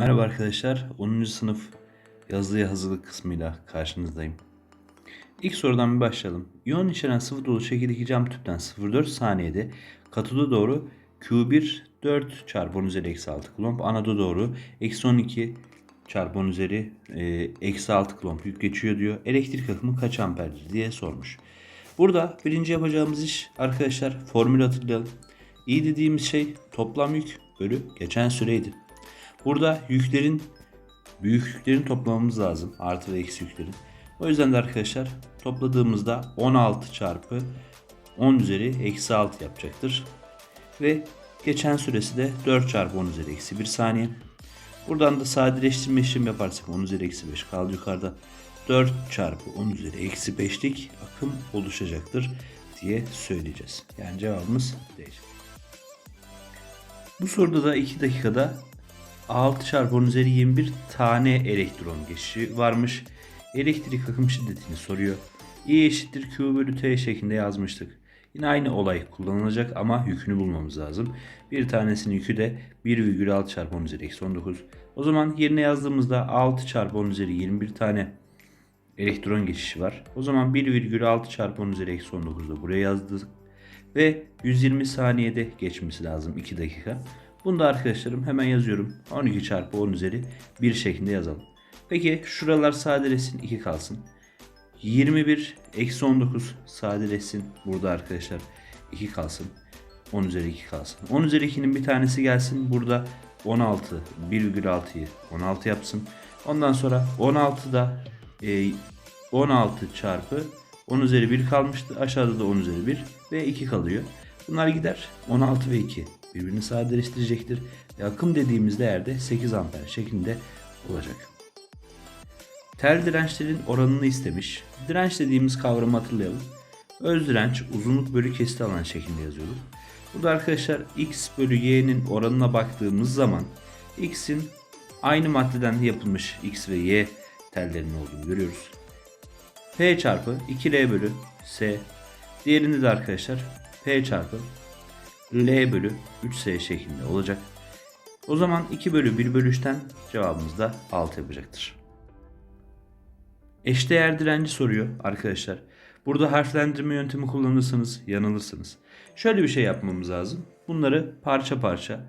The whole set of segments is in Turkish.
arkadaşlar 10. sınıf yazılı hazırlık kısmıyla karşınızdayım. İlk sorudan bir başlayalım. İyon içeren sıvı dolu şekildeki cam tüpten 0,4 saniyede katoda doğru Q1 4 çarpı 10 üzeri eksi 6 kulomb, anoda doğru eksi 12 çarpı 10 üzeri e, eksi 6 kulomb yük geçiyor diyor. Elektrik akımı kaç amperdir diye sormuş. Burada birinci yapacağımız iş arkadaşlar formül hatırlayalım. İ dediğimiz şey toplam yük bölü geçen süreydi. Burada yüklerin büyük yüklerin toplamamız lazım. Artı ve eksi yüklerin. O yüzden de arkadaşlar topladığımızda 16 çarpı 10 üzeri eksi 6 yapacaktır. Ve geçen süresi de 4 çarpı 10 üzeri eksi 1 saniye. Buradan da sadeleştirme işlemi yaparsak 10 üzeri eksi 5 kaldı yukarıda. 4 çarpı 10 üzeri eksi 5'lik akım oluşacaktır diye söyleyeceğiz. Yani cevabımız değil. Bu soruda da 2 dakikada 6 çarpı 10 üzeri 21 tane elektron geçişi varmış. Elektrik akım şiddetini soruyor. I eşittir Q bölü T şeklinde yazmıştık. Yine aynı olay kullanılacak ama yükünü bulmamız lazım. Bir tanesinin yükü de 1,6 çarpı 10 üzeri eksi 19. O zaman yerine yazdığımızda 6 çarpı 10 üzeri 21 tane elektron geçişi var. O zaman 1,6 çarpı 10 üzeri eksi 19'da buraya yazdık. Ve 120 saniyede geçmesi lazım 2 dakika. Bunu da arkadaşlarım hemen yazıyorum. 12 çarpı 10 üzeri 1 şeklinde yazalım. Peki şuralar sadeleşsin 2 kalsın. 21 eksi 19 sadeleşsin. Burada arkadaşlar 2 kalsın. 10 üzeri 2 kalsın. 10 üzeri 2'nin bir tanesi gelsin. Burada 16 1,6'yı 16 yapsın. Ondan sonra 16'da e, 16 çarpı 10 üzeri 1 kalmıştı. Aşağıda da 10 üzeri 1 ve 2 kalıyor. Bunlar gider. 16 ve 2 birbirini sadeleştirecektir. Ve akım dediğimiz değerde 8 amper şeklinde olacak. Tel dirençlerin oranını istemiş. Direnç dediğimiz kavramı hatırlayalım. Öz direnç uzunluk bölü kesit alan şeklinde yazıyorduk. Burada arkadaşlar x bölü y'nin oranına baktığımız zaman x'in aynı maddeden yapılmış x ve y tellerinin olduğunu görüyoruz. P çarpı 2L bölü S. Diğerinde de arkadaşlar P çarpı L bölü 3S şeklinde olacak. O zaman 2 bölü 1 bölü 3'ten cevabımız da 6 yapacaktır. Eşdeğer direnci soruyor arkadaşlar. Burada harflendirme yöntemi kullanırsanız yanılırsınız. Şöyle bir şey yapmamız lazım. Bunları parça parça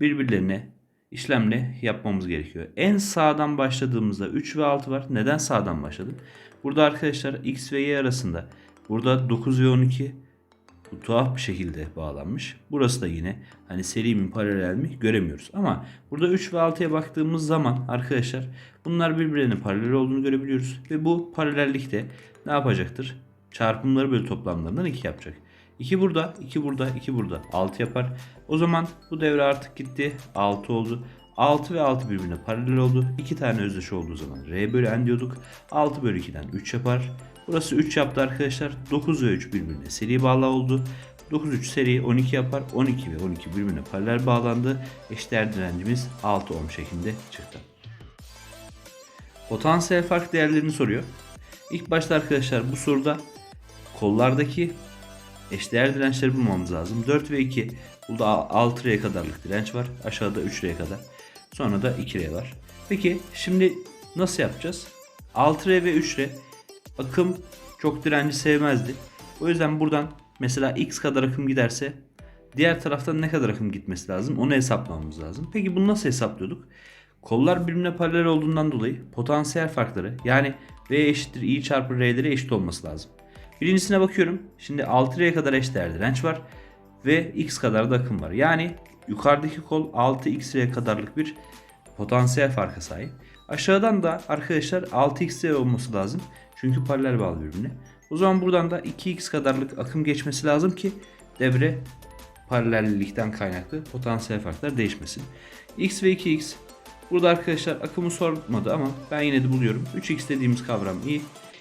birbirlerine işlemle yapmamız gerekiyor. En sağdan başladığımızda 3 ve 6 var. Neden sağdan başladım? Burada arkadaşlar x ve y arasında burada 9 ve 12 bu tuhaf bir şekilde bağlanmış. Burası da yine hani seri mi paralel mi göremiyoruz. Ama burada 3 ve 6'ya baktığımız zaman arkadaşlar bunlar birbirine paralel olduğunu görebiliyoruz. Ve bu paralellikte ne yapacaktır? Çarpımları bölü toplamlarından 2 yapacak. 2 burada, 2 burada, 2 burada. 6 yapar. O zaman bu devre artık gitti. 6 oldu. 6 ve 6 birbirine paralel oldu. 2 tane özdeş olduğu zaman R bölü N diyorduk. 6 bölü 2'den 3 yapar. Burası 3 yaptı arkadaşlar. 9 ve 3 birbirine seri bağlı oldu. 9 3 seri 12 yapar. 12 ve 12 birbirine paralel bağlandı. Eşdeğer direncimiz 6 ohm şeklinde çıktı. Potansiyel fark değerlerini soruyor. İlk başta arkadaşlar bu soruda kollardaki eşdeğer dirençleri bulmamız lazım. 4 ve 2 burada 6R'ye kadarlık direnç var. Aşağıda 3R'ye kadar. Sonra da 2R var. Peki şimdi nasıl yapacağız? 6R ve 3R akım çok direnci sevmezdi. O yüzden buradan mesela X kadar akım giderse diğer taraftan ne kadar akım gitmesi lazım onu hesaplamamız lazım. Peki bunu nasıl hesaplıyorduk? Kollar birbirine paralel olduğundan dolayı potansiyel farkları yani V eşittir I çarpı R'lere eşit olması lazım. Birincisine bakıyorum. Şimdi 6R'ye kadar eşdeğer direnç var ve X kadar da akım var. Yani yukarıdaki kol 6X'e kadarlık bir potansiyel farka sahip. Aşağıdan da arkadaşlar 6X'e olması lazım. Çünkü paralel bağlı birbirine. O zaman buradan da 2X kadarlık akım geçmesi lazım ki devre paralellikten kaynaklı potansiyel farklar değişmesin. X ve 2X Burada arkadaşlar akımı sormadı ama ben yine de buluyorum. 3x dediğimiz kavram i.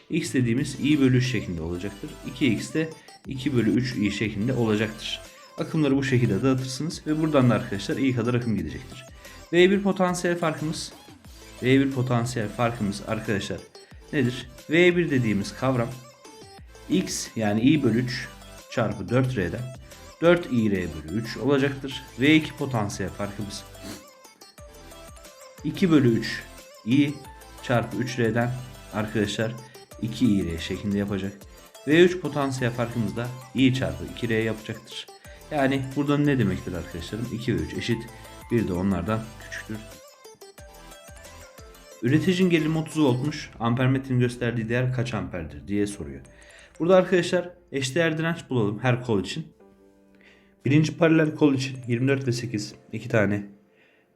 x dediğimiz i bölü 3 şeklinde olacaktır. 2x de 2 bölü 3 i şeklinde olacaktır. Akımları bu şekilde dağıtırsınız ve buradan da arkadaşlar i kadar akım gidecektir. V1 potansiyel farkımız V1 potansiyel farkımız arkadaşlar nedir? V1 dediğimiz kavram x yani i bölü 3 çarpı 4r'den 4ir bölü 3 olacaktır. V2 potansiyel farkımız 2 bölü 3 i çarpı 3R'den arkadaşlar 2 i R şeklinde yapacak. V3 potansiyel farkımız da i çarpı 2R yapacaktır. Yani burada ne demektir arkadaşlarım? 2 ve 3 eşit. Bir de onlardan küçüktür. Üreticinin gerilimi 30 voltmuş. Ampermetrenin gösterdiği değer kaç amperdir diye soruyor. Burada arkadaşlar eşdeğer direnç bulalım her kol için. Birinci paralel kol için 24 ve 8 iki tane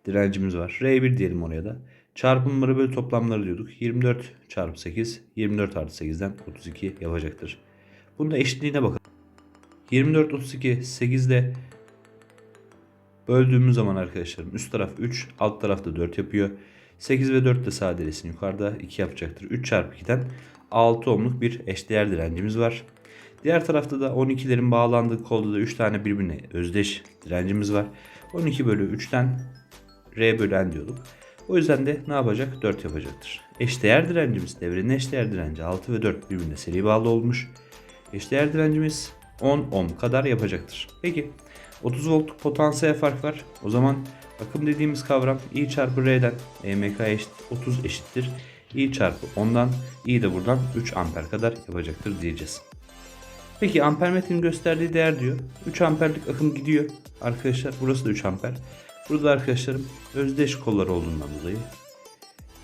direncimiz var. R1 diyelim oraya da. Çarpımları bölü toplamları diyorduk. 24 çarpı 8 24 artı 8'den 32 yapacaktır. Bunun da eşitliğine bakalım. 24 32 8'de böldüğümüz zaman arkadaşlarım üst taraf 3 alt tarafta 4 yapıyor. 8 ve 4 de sadelesin yukarıda 2 yapacaktır. 3 çarpı 2'den 6 ohmluk bir eşdeğer direncimiz var. Diğer tarafta da 12'lerin bağlandığı kolda da 3 tane birbirine özdeş direncimiz var. 12 bölü 3'ten R bölü N diyorduk. O yüzden de ne yapacak? 4 yapacaktır. Eşdeğer direncimiz devrenin eşdeğer direnci 6 ve 4 birbirine seri bağlı olmuş. Eşdeğer direncimiz 10 ohm kadar yapacaktır. Peki 30 voltluk potansiyel fark var. O zaman akım dediğimiz kavram I çarpı R'den EMK eşit 30 eşittir. I çarpı 10'dan I de buradan 3 amper kadar yapacaktır diyeceğiz. Peki ampermetrenin gösterdiği değer diyor. 3 amperlik akım gidiyor. Arkadaşlar burası da 3 amper. Burada arkadaşlarım özdeş kollar olduğundan dolayı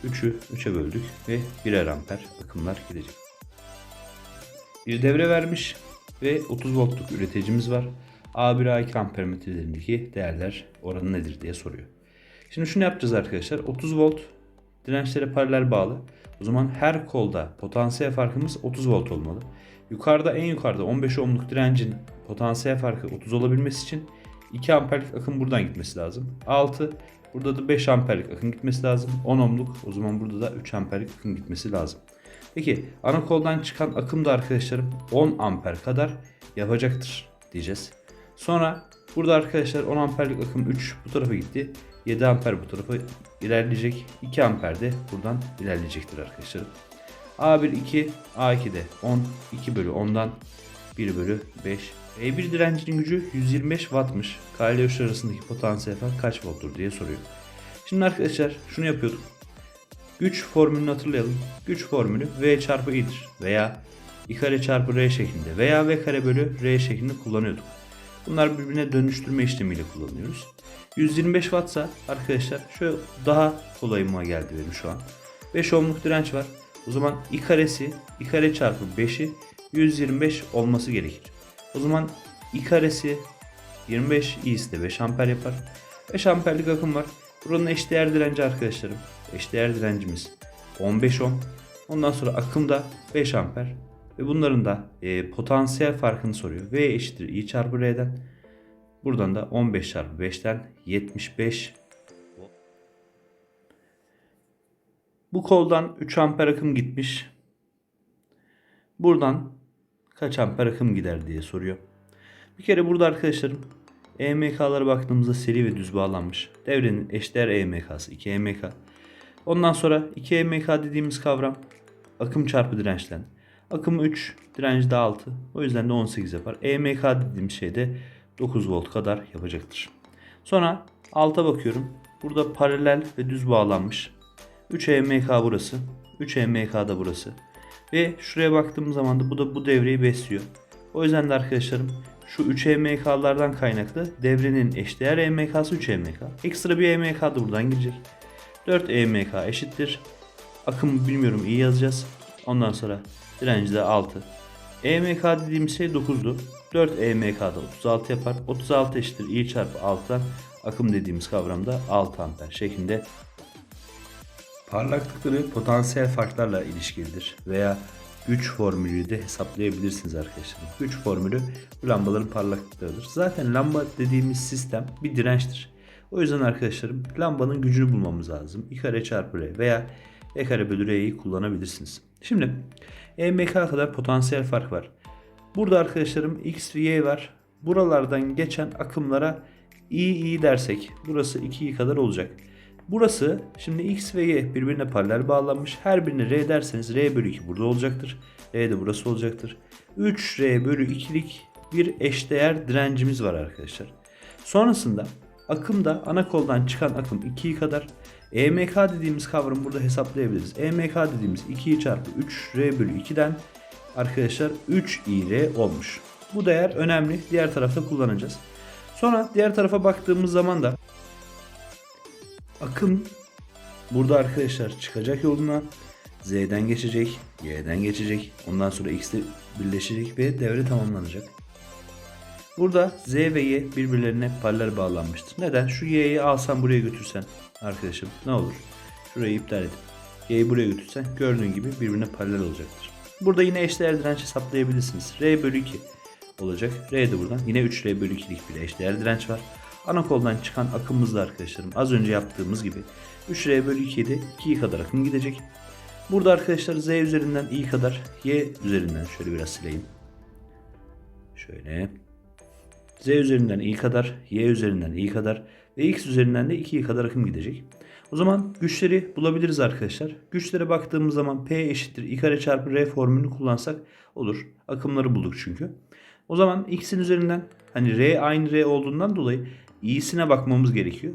3'ü 3'e böldük ve birer amper akımlar gidecek. Bir devre vermiş ve 30 voltluk üreticimiz var. A1 A2 ampermetrelerindeki değerler oranı nedir diye soruyor. Şimdi şunu yapacağız arkadaşlar. 30 volt dirençlere paralel bağlı. O zaman her kolda potansiyel farkımız 30 volt olmalı. Yukarıda en yukarıda 15 ohmluk direncin potansiyel farkı 30 olabilmesi için 2 amperlik akım buradan gitmesi lazım. 6 burada da 5 amperlik akım gitmesi lazım. 10 ohmluk o zaman burada da 3 amperlik akım gitmesi lazım. Peki ana koldan çıkan akım da arkadaşlarım 10 amper kadar yapacaktır diyeceğiz. Sonra burada arkadaşlar 10 amperlik akım 3 bu tarafa gitti. 7 amper bu tarafa ilerleyecek. 2 amper de buradan ilerleyecektir arkadaşlarım. A1 2 A2 de 10 2 bölü 10'dan 1 bölü 5. E1 direncinin gücü 125 wattmış. K ile 3 arasındaki potansiyel fark kaç volttur diye soruyor. Şimdi arkadaşlar şunu yapıyorduk. Güç formülünü hatırlayalım. Güç formülü V çarpı I'dir. Veya I kare çarpı R şeklinde veya V kare bölü R şeklinde kullanıyorduk. Bunlar birbirine dönüştürme işlemiyle kullanıyoruz. 125 wattsa arkadaşlar şu daha kolayıma geldi benim şu an. 5 ohmluk direnç var. O zaman I karesi I kare çarpı 5'i 125 olması gerekir. O zaman I karesi 25 i'si de 5 amper yapar. 5 amperlik akım var. Buranın eşdeğer direnci arkadaşlarım. Eşdeğer direncimiz 15 ohm. Ondan sonra akım da 5 amper. Ve bunların da e, potansiyel farkını soruyor. V eşittir I çarpı R'den. Buradan da 15 çarpı 5'ten 75 Bu koldan 3 amper akım gitmiş. Buradan kaç amper akım gider diye soruyor. Bir kere burada arkadaşlarım EMK'lara baktığımızda seri ve düz bağlanmış. Devrenin eşdeğer EMK'sı 2 EMK. Ondan sonra 2 EMK dediğimiz kavram akım çarpı dirençten. Akım 3, direnç de 6. O yüzden de 18 yapar. EMK dediğim şey de 9 volt kadar yapacaktır. Sonra alta bakıyorum. Burada paralel ve düz bağlanmış. 3 EMK burası. 3 EMK da burası. Ve şuraya baktığım zaman da bu da bu devreyi besliyor. O yüzden de arkadaşlarım şu 3 EMK'lardan kaynaklı devrenin eşdeğer EMK'sı 3 EMK. Ekstra bir EMK da buradan girecek. 4 EMK eşittir. Akımı bilmiyorum iyi yazacağız. Ondan sonra direnci de 6. EMK dediğimiz şey 9'du. 4 EMK da 36 yapar. 36 eşittir i çarpı 6'dan akım dediğimiz kavramda 6 amper şeklinde Parlaklıkları potansiyel farklarla ilişkilidir veya güç formülü de hesaplayabilirsiniz arkadaşlar. Güç formülü lambaların parlaklıklarıdır. Zaten lamba dediğimiz sistem bir dirençtir. O yüzden arkadaşlarım lambanın gücünü bulmamız lazım. I kare çarpı R veya E kare kullanabilirsiniz. Şimdi EMK kadar potansiyel fark var. Burada arkadaşlarım X ve Y var. Buralardan geçen akımlara I I dersek burası 2i kadar olacak. Burası şimdi x ve y birbirine paralel bağlanmış. Her birine r derseniz r bölü 2 burada olacaktır. R de burası olacaktır. 3r bölü 2'lik bir eşdeğer direncimiz var arkadaşlar. Sonrasında akımda ana koldan çıkan akım 2'yi kadar EMK dediğimiz kavramı burada hesaplayabiliriz. EMK dediğimiz 2 çarpı 3 R bölü 2'den arkadaşlar 3 IR olmuş. Bu değer önemli. Diğer tarafta kullanacağız. Sonra diğer tarafa baktığımız zaman da akım burada arkadaşlar çıkacak yoluna Z'den geçecek, Y'den geçecek. Ondan sonra X'de birleşecek ve devre tamamlanacak. Burada Z ve Y birbirlerine paralel bağlanmıştır. Neden? Şu Y'yi alsan buraya götürsen arkadaşım ne olur? Şurayı iptal edip Y'yi buraya götürsen gördüğün gibi birbirine paralel olacaktır. Burada yine eşdeğer direnç hesaplayabilirsiniz. R bölü 2 olacak. R de buradan. Yine 3R bölü 2'lik bir eşdeğer direnç var. Ana koldan çıkan akımımızda arkadaşlarım az önce yaptığımız gibi 3R bölü 2'ye de 2 kadar akım gidecek. Burada arkadaşlar Z üzerinden i kadar Y üzerinden şöyle biraz sileyim. Şöyle. Z üzerinden i kadar, Y üzerinden i kadar ve X üzerinden de 2i kadar akım gidecek. O zaman güçleri bulabiliriz arkadaşlar. Güçlere baktığımız zaman P eşittir i kare çarpı R formülünü kullansak olur. Akımları bulduk çünkü. O zaman X'in üzerinden hani R aynı R olduğundan dolayı i'sine bakmamız gerekiyor.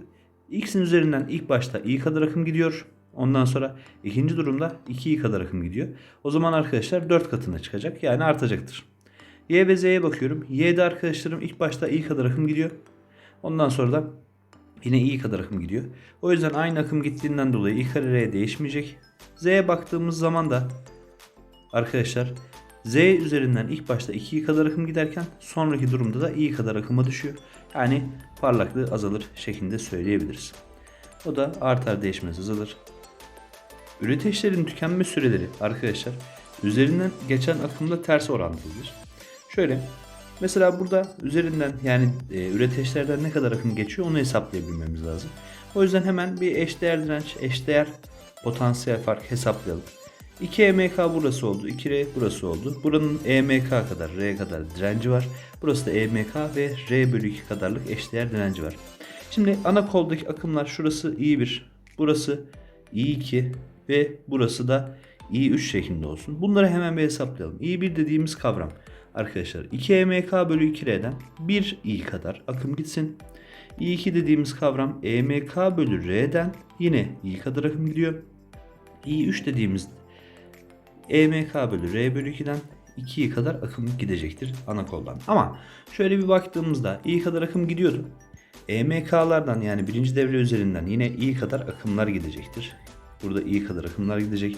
X'in üzerinden ilk başta i kadar akım gidiyor. Ondan sonra ikinci durumda 2i kadar akım gidiyor. O zaman arkadaşlar 4 katına çıkacak. Yani artacaktır. Y ve Z'ye bakıyorum. Y'de arkadaşlarım ilk başta i kadar akım gidiyor. Ondan sonra da yine i kadar akım gidiyor. O yüzden aynı akım gittiğinden dolayı i kare R değişmeyecek. Z'ye baktığımız zaman da arkadaşlar Z üzerinden ilk başta 2i kadar akım giderken sonraki durumda da i kadar akıma düşüyor. Yani parlaklığı azalır şeklinde söyleyebiliriz. O da artar değişmez azalır. Üreteçlerin tükenme süreleri arkadaşlar üzerinden geçen akımla ters orantılıdır. Şöyle mesela burada üzerinden yani e, üreteçlerden ne kadar akım geçiyor onu hesaplayabilmemiz lazım. O yüzden hemen bir eşdeğer direnç, eşdeğer potansiyel fark hesaplayalım. 2 EMK burası oldu. 2R burası oldu. Buranın EMK kadar R kadar direnci var. Burası da EMK ve R bölü 2 kadarlık eşdeğer direnci var. Şimdi ana koldaki akımlar şurası I1, burası I2 ve burası da I3 şeklinde olsun. Bunları hemen bir hesaplayalım. I1 dediğimiz kavram arkadaşlar 2 EMK bölü 2R'den 1 I kadar akım gitsin. I2 dediğimiz kavram EMK bölü R'den yine I kadar akım gidiyor. I3 dediğimiz EMK bölü R bölü 2'den 2'ye kadar akım gidecektir ana koldan. Ama şöyle bir baktığımızda i kadar akım gidiyordu. EMK'lardan yani birinci devre üzerinden yine i kadar akımlar gidecektir. Burada i kadar akımlar gidecek.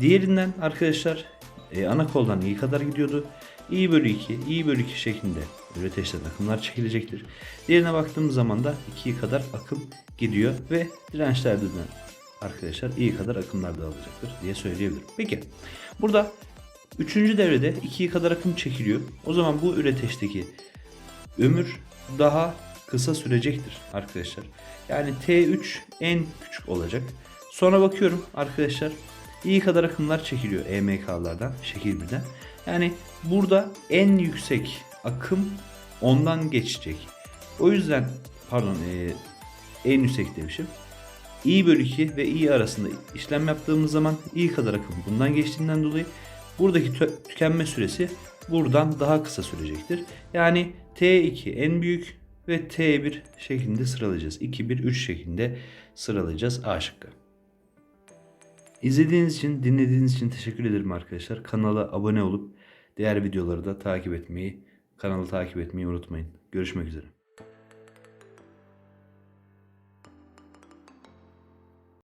Diğerinden arkadaşlar e, ana koldan i kadar gidiyordu. İ bölü 2, i bölü 2 şeklinde üreteçten akımlar çekilecektir. Diğerine baktığımız zaman da 2 kadar akım gidiyor ve dirençlerde de arkadaşlar iyi kadar akımlar dağılacaktır diye söyleyebilirim. Peki burada 3. devrede 2'ye kadar akım çekiliyor. O zaman bu üreteçteki ömür daha kısa sürecektir arkadaşlar. Yani T3 en küçük olacak. Sonra bakıyorum arkadaşlar iyi kadar akımlar çekiliyor EMK'lardan, şekil birden. Yani burada en yüksek akım ondan geçecek. O yüzden pardon e, en yüksek demişim i bölü 2 ve i arasında işlem yaptığımız zaman i kadar akım bundan geçtiğinden dolayı buradaki tü- tükenme süresi buradan daha kısa sürecektir. Yani T2 en büyük ve T1 şeklinde sıralayacağız. 2, 1, 3 şeklinde sıralayacağız A şıkkı. İzlediğiniz için, dinlediğiniz için teşekkür ederim arkadaşlar. Kanala abone olup diğer videoları da takip etmeyi, kanalı takip etmeyi unutmayın. Görüşmek üzere.